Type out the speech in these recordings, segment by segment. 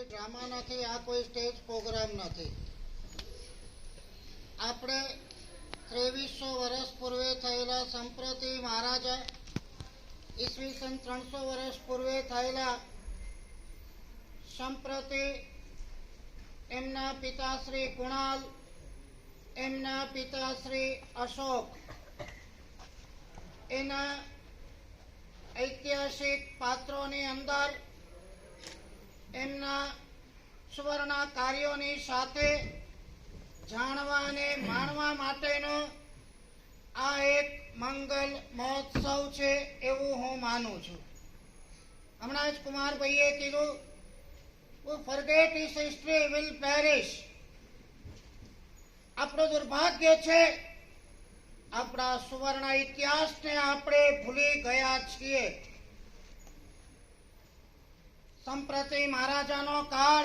કોઈ ડ્રામા નથી, આ કોઈ સ્ટેજ પ્રોગ્રામ નથી. આપણે ત્રેવીસો વર્ષ પૂર્વે થયેલા સંપ્રતિ મહારાજા ઈસવીસન ત્રણસો વર્ષ પૂર્વે થયેલા સંપ્રતિ એમના પિતા કુણાલ, એમના પિતા શ્રી અશોક, એના ઐતિહાસિક પાત્રોની અંદર એમના સુવર્ણા કાર્યોની સાથે જાણવા અને માણવા માટેનો આ એક મંગલ મહોત્સવ છે એવું હું માનું છું. હમણાં જ કુમારભાઈએ કીધું forget is history will perish. આપણું દુર્ભાગ્ય છે, આપણા સુવર્ણ ઇતિહાસને આપણે ભૂલી ગયા છીએ. સંપ્રતિ મહારાજાનો કાળ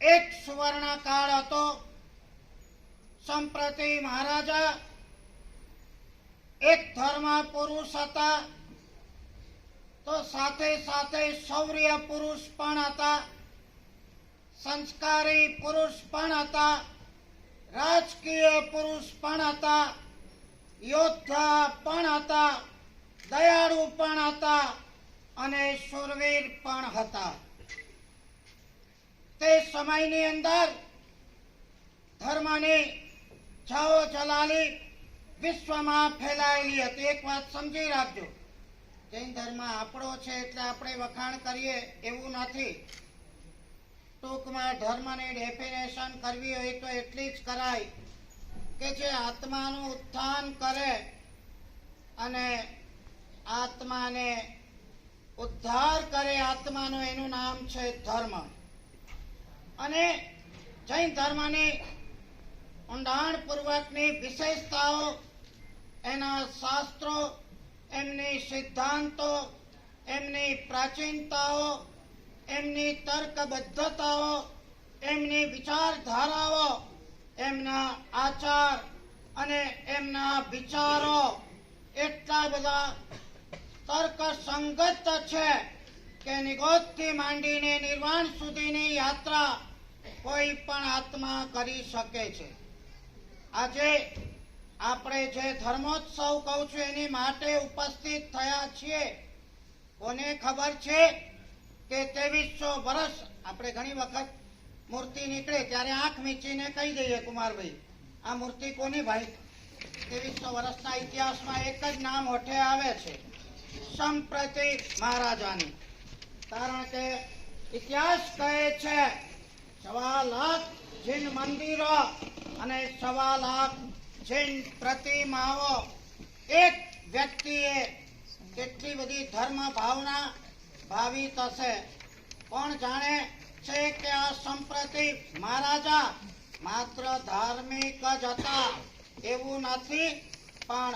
એક સુવર્ણ કાળ હતો. સંપ્રતિ મહારાજા એક ધર્મ પુરુષ હતા. તો સાથે સાથે શૌર્ય પુરુષ પણ હતા. સંસ્કારી પુરુષ પણ હતા. રાજકીય પુરુષ પણ હતા. યોદ્ધા પણ હતા. દયાળુ પણ હતા. અને શૂરવીર પણ હતા. તે સમયની અંદર ધર્મની જાઓ જલાલી વિશ્વમાં ફેલાયેલી હતી. એક વાત સમજી રાખજો. જૈન ધર્મ આપણો છે એટલે આપણે વખાણ કરીએ એવું નથી. ટૂંકમાં ધર્મની ડેફિનેશન કરવી હોય તો એટલી જ કરાય કે જે આત્માનું ઉત્થાન કરે અને આત્માને ઉદ્ધાર કરે આત્માનું, એનું નામ છે ધર્મ. અને જૈન ધર્મની ઊંડાણપૂર્વકની વિશેષતાઓ, એના શાસ્ત્રો, એમની સિદ્ધાંતો, એમની પ્રાચીનતાઓ, એમની તર્કબદ્ધતાઓ, એમની વિચારધારાઓ, એમના આચાર અને એમના વિચારો, એટલા બધા તર્ક સંગત છે કે નિગોદથી માંડીને નિર્વાણ સુધીની યાત્રા કોઈ પણ આત્મા કરી શકે છે. આજે આપણે જે ધર્મોત્સવ કહું છું એની માટે ઉપસ્થિત થયા છીએ. કોને ખબર છે કે ત્રેવીસો વર્ષ આપણે ઘણી વખત મૂર્તિ નીકળે ત્યારે આંખ મીચીને કહી દઈએ કુમારભાઈ, આ મૂર્તિ કોની ભાઈ? ત્રેવીસો વર્ષના ઇતિહાસમાં એક જ નામ હોઠે આવે છે. સંપ્રતિ મહારાજાની. કારણ કે ઇતિહાસ કહે છે સવા લાખ જૈન મંદિરો અને સવા લાખ જૈન પ્રતિમાઓ. એક વ્યક્તિએ કેટલી બધી ધર્મ ભાવના ભાવી થશે, કોણ જાણે છે કે આ સંપ્રતિ મહારાજા માત્ર ધાર્મિક જ હતા, એવું નથી, પણ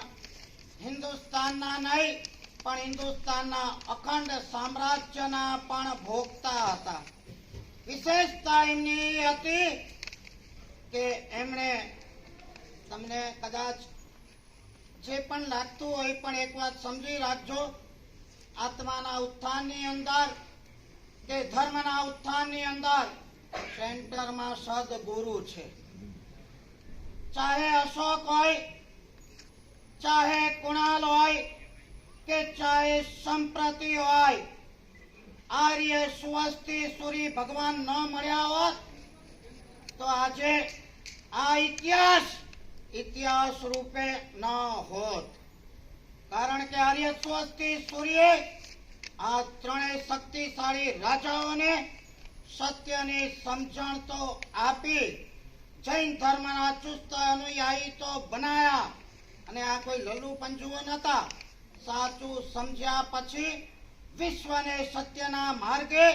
હિન્દુસ્તાનના નહીં પણ હિન્દુસ્તાનના અખંડ સામ્રાજ્યના પણ ભોગતા હતા. વિશેષતા એમની હતી કે એમણે તમને કદાચ જે પણ લાગતું હોય પણ એક વાત સમજી રાખજો. આત્માના ઉત્થાનની અંદર કે ધર્મના ઉત્થાનની અંદર સેન્ટરમાં સદગુરુ છે. ચાહે અશોક હોય, ચાહે કુણાલ હોય કે ચાહે સંપ્રતિ હોય, આર્ય સ્વસ્તિ સૂરી ભગવાન ન મળ્યા હોત, તો આજે આ ઇતિહાસ ઇતિહાસ રૂપે ન હોત. કારણ કે આર્ય સ્વસ્તિ સૂર્ય આ ત્રણેય શક્તિશાળી રાજાઓને સત્યની સમજણ તો આપી, જૈન ધર્મના ચુસ્ત અનુયાયી તો બનાયા, અને આ કોઈ લલ્લુ પંજુઓ નતા સાચું સમજ્યા પછી વિશ્વને સત્યના માર્ગે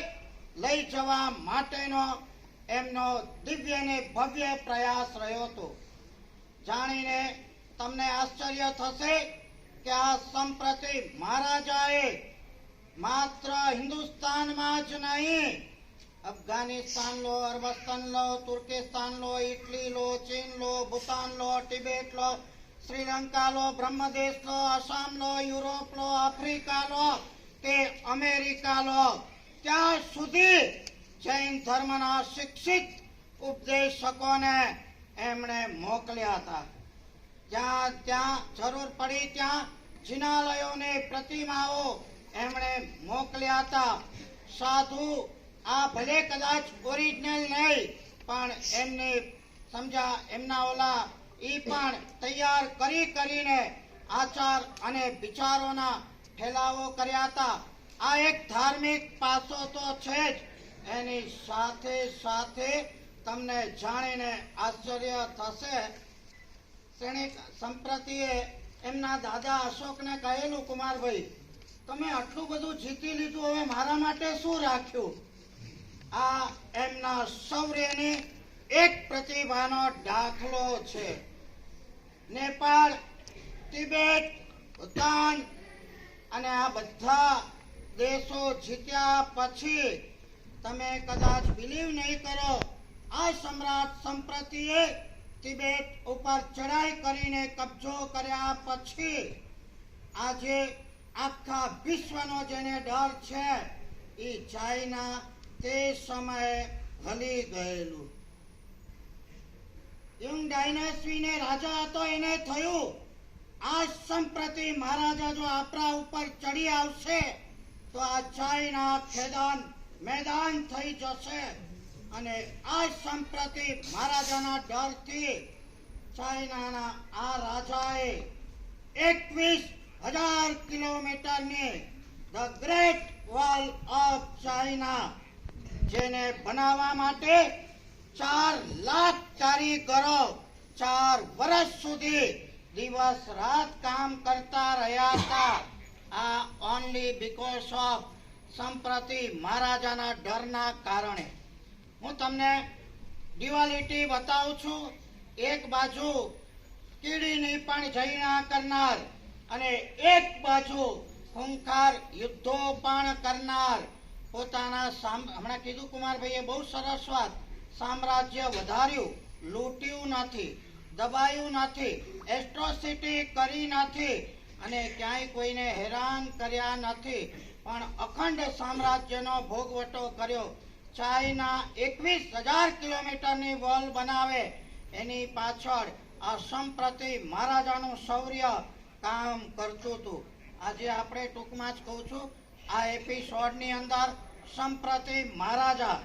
લઈ જવા માટેનો એમનો દિવ્ય ને ભવ્ય પ્રયાસ રહ્યો હતો. જાણીને તમને આશ્ચર્ય થશે કે આ સંપ્રતિ મહારાજાએ માત્ર હિન્દુસ્તાનમાં જ નહીં અફઘાનિસ્તાન લો અરબસ્તાન લો તુર્કિસ્તાન લો ઇટલી લો ચીન લો ભૂતાન લો ટિબેટ લો લો યુરોપ લો આફ્રિકા લો કે અમેરિકા લો ત્યાં સુધી જૈન ધર્મના શિક્ષિત ઉપદેશકોને એમણે મોકલ્યા હતા. જ્યાં ત્યાં જરૂર પડી ત્યાં જિનાલયોને પ્રતિમાઓ એમણે મોકલ્યા હતા. સાધુ આ ભલે કદાચ ઓરિજિનલ નહીં, પણ એમને સમજા, એમના ઓલા ઈ પણ તૈયાર કરી કરીને આચાર અને વિચારોના ફેલાવો કર્યા હતા. આ એક ધાર્મિક પાસો તો છે જ. એની સાથે સાથે તમને જાણીને આશ્ચર્ય થશે. શ્રેણિક સંપ્રતિએ એમના દાદા અશોકને કહેલું, કુમારભાઈ, તમે આટલું બધું જીતી લીધું, હવે મારા માટે શું રાખ્યું? આ એમના શૌર્યની એક પ્રતિભાનો દાખલો છે. નેપાળ, તિબેટ, ભૂતાન અને આ બધા દેશો જીત્યા પછી તમે કદાચ બિલીવ નહીં કરો, આ સમ્રાટ સંપ્રતિએ તિબેટ ઉપર ચડાઈ કરીને કબજો કર્યા પછી આજે આખા વિશ્વનો જેને ડર છે એ ચાઇના તે સમયે હલી ગયેલું. યુંગ ડાયનેસ્ટીને રાજા હતો એને થયું. આ સંપ્રતિ મહારાજા જો આપણા ઉપર ચડી આવશે, તો આ ચાઇના ખેદાન મેદાન થઈ જશે. અને આ સંપ્રતિ મહારાજાના ડરથી ચાઇનાના આ રાજાએ એકવીસ હજાર કિલોમીટરની the Great Wall of China જેને બનાવવા માટે ચાર લાખ કારીગરો ચાર વર્ષ સુધી દિવસ રાત કામ કરતા રહ્યા હતા. આ ઓનલી બીકોઝ ઓફ સંપ્રતિ મહારાજાના ડરના કારણે. હું તમને ડ્યુઆલિટી બતાવું છું. એક બાજુ કીડીની પણ જૈના કરનાર અને એક બાજુ ખૂંખાર યુદ્ધો પણ કરનાર. પોતાના હમણાં કીધું કુમારભાઈએ બહુ સરસ વાત. સામ્રાજ્ય વધાર્યું, લૂંટ્યું નથી, દબાયું નથી એસ્ટ્રોસિટી કરી નથી અને ક્યાંય કોઈને હેરાન કર્યા નથી. પણ અખંડ સામ્રાજ્યનો ભોગવટો કર્યો. ચાઇના એકવીસ હજાર કિલોમીટરની વોલ બનાવે. એની પાછળ આ સંપ્રતિ મહારાજાનું શૌર્ય કામ કરતું હતું. આજે આપણે ટૂંકમાં જ કહું છું, આ એપિસોડની અંદર સંપ્રતિ મહારાજા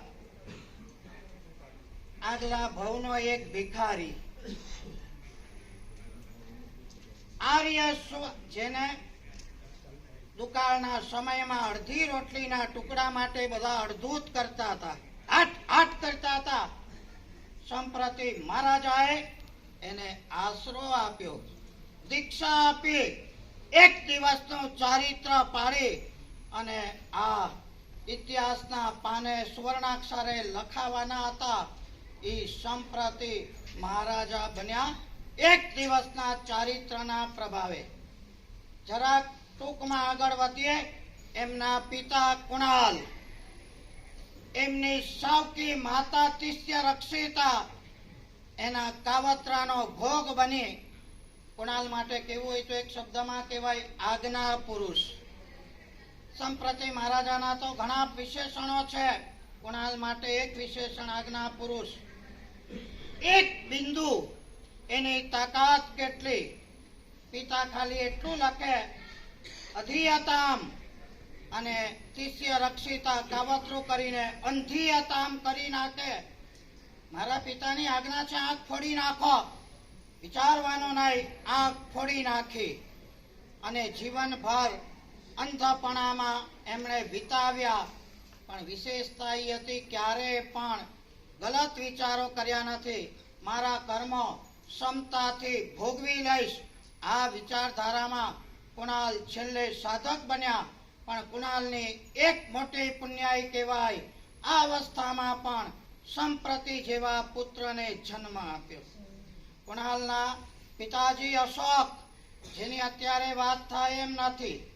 આગલા ભવનો એક ભિખારી. આર્ય જેને દુકાળના સમયમાં અડધી રોટલીના ટુકડા માટે બધા અડધૂત કરતા હતા. આઠ આઠ કરતા હતા. સંપ્રતિ મહારાજાએ એને આશરો આપ્યો. દીક્ષા આપી. એક દિવસનું ચારિત્ર પાડી અને આ ઇતિહાસના પાને સુવર્ણાક્ષરે લખાવાના હતા. એ સંપ્રતિ મહારાજા બન્યા એક દિવસના ચારિત્રના પ્રભાવે. જરાક ટૂંકમાં આગળ વધીએ, એમના પિતા કુણાલ. એમની સાવકી માતા તિષ્ય રક્ષિતા, એના કાવતરાનો ભોગ બની. કુણાલ માટે કેવું હોય તો એક શબ્દમાં કહેવાય આજ્ઞા પુરુષ. સંપ્રતિ મહારાજાના તો ઘણા વિશેષણો છે. કુણાલ માટે એક વિશેષણ આજ્ઞા પુરુષ. એક બિંદુ એની તાકાત કેટલી? પિતા ખાલી એટલું લખે, અધિયતામ અને શિષ્ય રક્ષિતા કાવતરું કરીને અંધિયતામ કરી નાખે. મારા પિતાની આજ્ઞા છે, આંખ ફોડી નાખો. વિચારવાનું નહીં, આંખ ફોડી નાખી. અને જીવનભર અંધપણામાં એમણે વિતાવ્યા. પણ વિશેષતા એ હતી ક્યારે પણ ગલત વિચારો કર્યા નથી. મારા કર્મ ક્ષમતાથી ભોગવી લઈશ. આ વિચારધારામાં કુણાલ છેલ્લે સાધક બન્યા. પણ કુણાલની એક મોટી પુણ્યાઈ કહેવાય. આ અવસ્થામાં પણ સંપ્રતિ જેવા પુત્રને જન્મ આપ્યો. કુણાલના પિતાજી અશોક, જેની અત્યારે વાત થાય એમ નથી.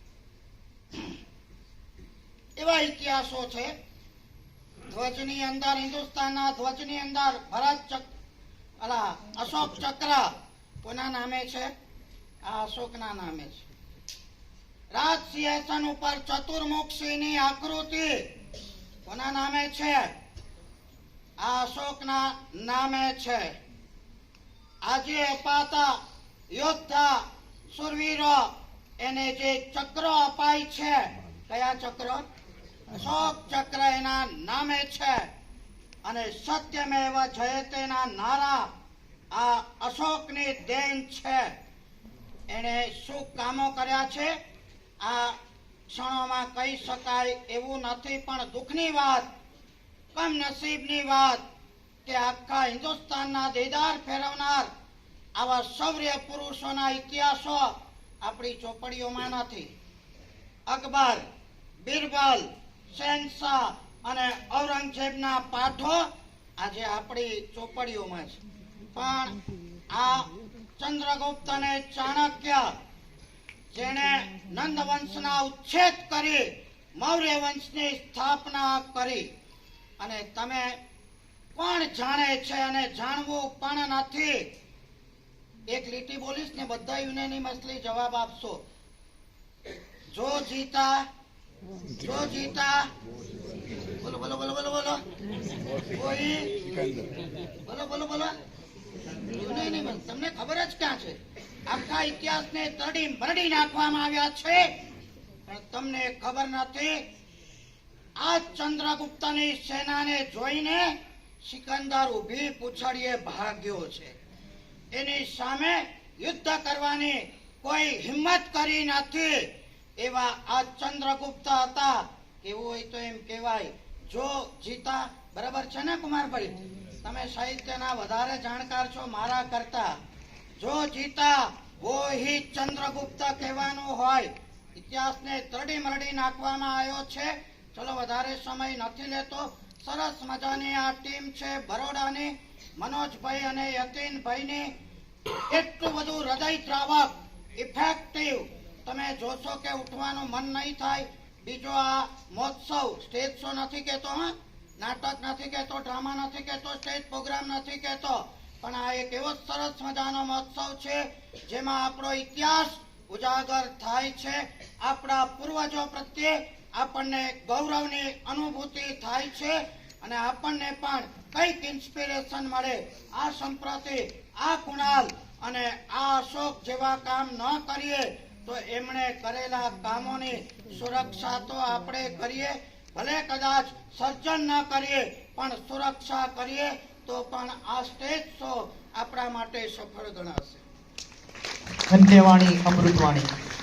એવા ઇતિહાસો છે ધ્વજની અંદર હિન્દુસ્તાનના ધ્વજની અંદર ભરત અલા, અશોક ચક્ર, કોના નામે છે? આ અશોકના નામે છે. રાજ સિંહાસન ઉપર ચતુર્મુખ સિંહની આકૃતિ કોના નામે છે? આ અશોકના નામે છે. આજે અપાતા યોદ્ધા સુરવીરો એને જે ચક્રો અપાય છે, કયા ચક્રો? અશોક ચક્ર એના નામે છે. અને સત્યમેવ જયતેના નારા આ અશોકની દેન છે. એણે શું કામો કર્યા છે? આ ક્ષણોમાં કહી શકાય એવું નથી, પણ દુઃખની વાત, કમનસીબની વાત કે આખા હિન્દુસ્તાનના દેદાર ફેરવનાર આવા શૌર્ય પુરુષોના ઇતિહાસો આપણી ચોપડીઓમાં નથી. અકબર, બિરબલ શહેનશાહ અને ઔરંગઝેબના પાઠો આજે આપણી ચોપડીઓમાં છે. પણ આ ચંદ્રગુપ્ત અને ચાણક્ય નંદ વંશના ઉચ્છેદ કરી, મૌર્ય વંશની સ્થાપના કરી. અને તમે કોણ જાણે છે અને જાણવું પણ નથી. એક લીટી બોલીશ ને બધા યુનેનિમસલી જવાબ આપશો. જો જીતા તમને ખબર જ ક્યાં છે? આખા ઇતિહાસને તરડી મરડી નાખવામાં આવ્યા છે. પણ તમને ખબર નથી આ ચંદ્રગુપ્તની સેનાને જોઈને સિકંદર ઊભી પૂછડીએ ભાગ્યો છે. એની સામે યુદ્ધ કરવાની કોઈ હિંમત કરી નથી. એવા આ ચંદ્રગુપ્ત હતા. કેવું હોય તો એમ કહેવાય. જો જીતા, બરાબર છે ને કુમારભાઈ? તમે સાહિત્યના વધારે જાણકાર છો મારા કરતા. જો જીતા વો ચંદ્રગુપ્ત કહેવાનું હોય. ઇતિહાસને તરડી મરડી નાખવામાં આવ્યો છે. ચલો વધારે સમય નથી લેતો. સરસ મજાની આ ટીમ છે બરોડાની. મનોજભાઈ અને યતીનભાઈની. એટલું બધું હૃદય દ્રાવક ઇફેક્ટિવ તમે જોશો કે ઉઠવાનું મન નહીં થાય. બીજો આ મહોત્સવ સ્ટેજ શો નથી કહેતો, હા? નાટક નથી કહેતો ડ્રામા નથી કહેતો સ્ટેજ પ્રોગ્રામ નથી કહેતો. પણ આ એક એવો સરસ મજાનો મહોત્સવ છે, જેમાં આપણો ઇતિહાસ ઉજાગર થાય છે. આપણા પૂર્વજો પ્રત્યે આપણને ગૌરવની અનુભૂતિ થાય છે અને આપણને પણ કંઈક ઇન્સ્પિરેશન મળે. આ સંપ્રતિ, આ કુણાલ અને આ અશોક જેવા કામ ન કરીએ તો એમણે કરેલા કામોની સુરક્ષા તો આપણે કરીએ, ભલે કદાચ સર્જન ન કરીએ, પણ સુરક્ષા કરીએ, તો પણ આ સ્ટેજ શો આપણા માટે સફળ ગણાશે. ધન્યવાણી અમૃતવાણી.